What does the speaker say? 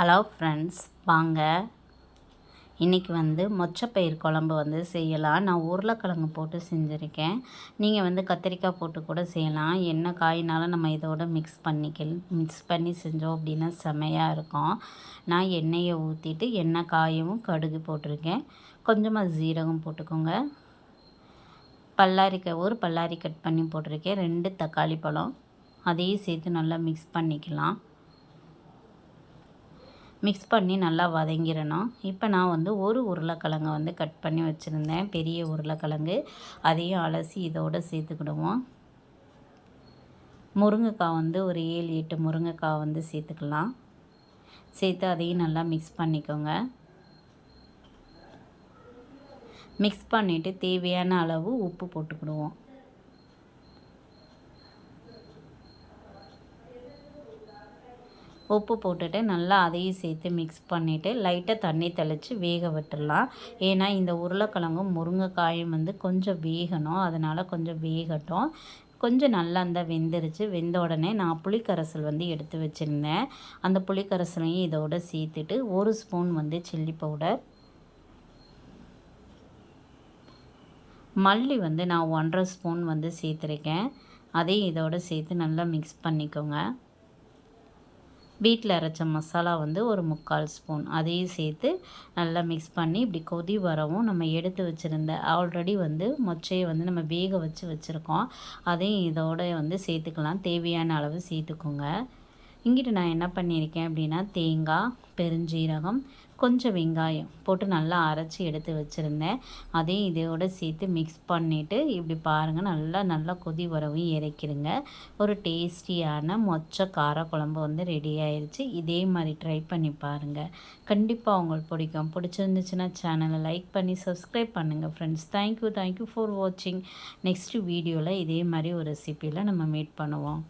Hello friends வாங்க. இன்றைக்கி வந்து மொச்சப்பயிர் குழம்பு வந்து செய்யலாம். நான் உருளைக்கிழங்கு போட்டு செஞ்சுருக்கேன். நீங்கள் வந்து கத்திரிக்காய் போட்டு கூட செய்யலாம். என்ன காயினாலும் நம்ம இதோட மிக்ஸ் பண்ணிக்க மிக்ஸ் பண்ணி செஞ்சோம் அப்படின்னா செமையாக இருக்கும். நான் எண்ணெயை ஊற்றிட்டு எண்ணெய் காயவும் கடுகு போட்டிருக்கேன். கொஞ்சமாக ஜீரகம் போட்டுக்கோங்க. பல்லாரிக்காய் ஒரு பல்லாரி கட் பண்ணி போட்டிருக்கேன். ரெண்டு தக்காளி பழம். அதையும் சேர்த்து நல்லா மிக்ஸ் பண்ணிக்கலாம். மிக்ஸ் பண்ணி நல்லா வதங்கிடணும் இப்போ நான் வந்து ஒரு உருளைக்கிழங்கை வந்து கட் பண்ணி வச்சுருந்தேன். பெரிய உருளைக்கிழங்கு. அதையும் அலசி இதோடு சேர்த்துக்கிடுவோம். முருங்கைக்காய் வந்து ஒரு ஏழு எட்டு முருங்கைக்காய் வந்து சேர்த்துக்கலாம். சேர்த்து அதையும் நல்லா மிக்ஸ் பண்ணிக்கோங்க. மிக்ஸ் பண்ணிவிட்டு தேவையான அளவு உப்பு போட்டுக்கிடுவோம். உப்பு போட்டுட்டு நல்லா அதையும் சேர்த்து மிக்ஸ் பண்ணிவிட்டு லைட்டாக தண்ணி தெளித்து வேக விட்டுடலாம். ஏன்னா இந்த உருளைக்கிழங்கும் முருங்கைக்காயும் வந்து கொஞ்சம் வேகணும். அதனால் கொஞ்சம் வேகட்டும். கொஞ்சம் நல்லா இருந்தால் வெந்துருச்சு. வெந்த உடனே நான் புளிக்கரைசல் வந்து எடுத்து வச்சுருந்தேன். அந்த புளிக்கரைசலையும் இதோட சேர்த்துட்டு ஒரு ஸ்பூன் வந்து சில்லி பவுடர் மல்லி வந்து நான் ஒன்றரை ஸ்பூன் வந்து சேர்த்துருக்கேன். அதையும் இதோடு சேர்த்து நல்லா மிக்ஸ் பண்ணிக்கோங்க. வீட்டில் அரைச்ச மசாலா வந்து ஒரு முக்கால் ஸ்பூன். அதையும் சேர்த்து நல்லா மிக்ஸ் பண்ணி இப்படி கொதி வரவும் நம்ம எடுத்து வச்சுருந்த ஆல்ரெடி வந்து மொச்சையை வந்து நம்ம வேக வச்சு வச்சுருக்கோம். அதையும் இதோட வந்து சேர்த்துக்கலாம். தேவையான அளவு சேர்த்துக்கோங்க. இங்கிட்டு நான் என்ன பண்ணியிருக்கேன் அப்படின்னா தேங்காய் பெருஞ்சீரகம் கொஞ்சம் வெங்காயம் போட்டு நல்லா அரைச்சி எடுத்து வச்சுருந்தேன். அதையும் இதையோடு சேர்த்து மிக்ஸ் பண்ணிவிட்டு இப்படி பாருங்கள் நல்லா நல்லா கொதி வரவும் இறக்கிடுங்க. ஒரு டேஸ்டியான மொச்ச கார குழம்பு வந்து ரெடி ஆயிடுச்சு இதே மாதிரி ட்ரை பண்ணி பாருங்கள் கண்டிப்பாக உங்களுக்கு பிடிக்கும். பிடிச்சிருந்துச்சுன்னா சேனலை லைக் பண்ணி சப்ஸ்கிரைப் பண்ணுங்கள் friends thank you thank you for வாட்சிங் நெக்ஸ்ட் வீடியோவில் இதே மாதிரி ஒரு ரெசிப்பியில் நம்ம மீட் பண்ணுவோம்.